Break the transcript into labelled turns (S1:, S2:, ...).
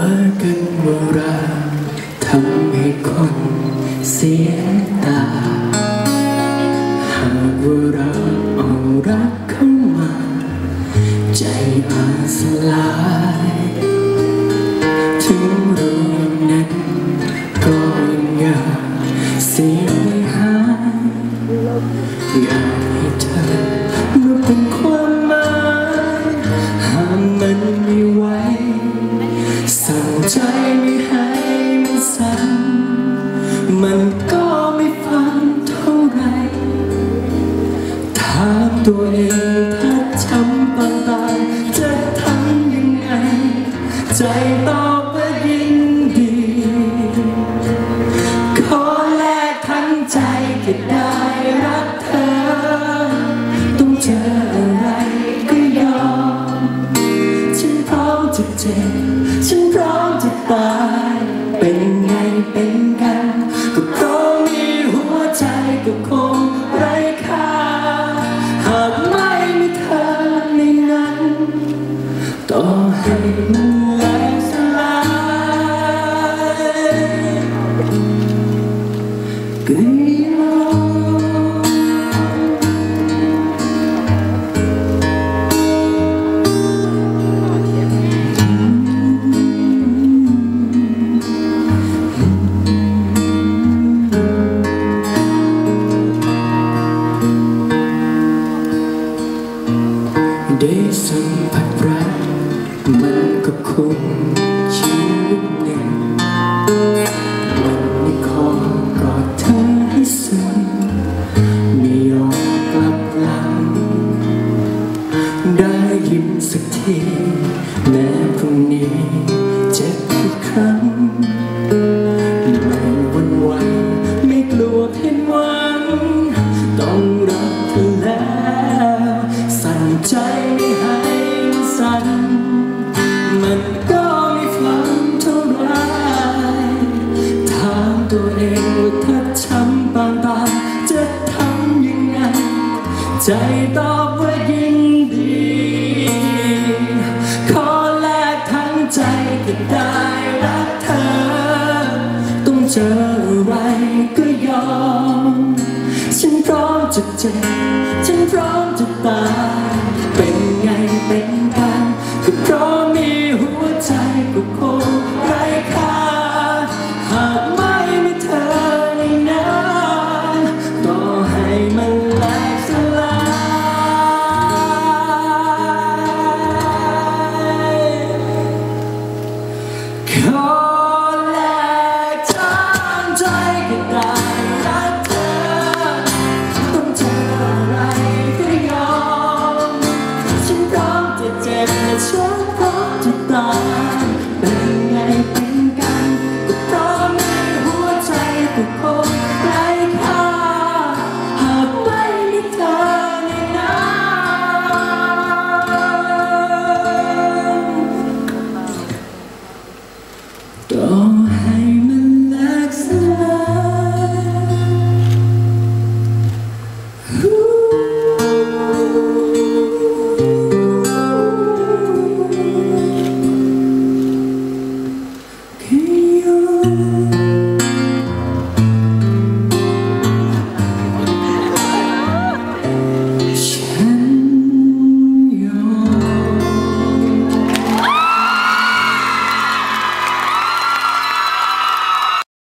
S1: ว่ากันโบราณทำให้คนเสียตา หากว่าเราเอารักเข้ามา ใจอาสลาย ถึงรู้นั้นก็ยังเสียหายอยากให้เธอ ไม่ให้มันสั่นมันก็ไม่ฟังเท่าไรถามตัวเองถ้าช้ำปางตายจะทำยังไง ใจตอบว่ายินดี ขอแลกทั้งใจก็ได้ มจะตายเป็นไงเป็นกัน ก็เพราะมีหัวใจก็คงไร้ค่า หากไม่มีเธอในนั้น ต่อให้มันแหลกสลายก็ยอ กันไม่วันไหวไม่กลัวผิดหวัง ต้องรักเธอแล้วสั่นใจไม่ให้สั่นมันก็ไม่ฟังเท่าไรถามตัวเองว่าถ้าช้ำปางตาจะทำยังไง ใจตอบ ไรก็ยอม ฉันพร้อมจะเจ็บ ฉันพร้อมจะตาย ど。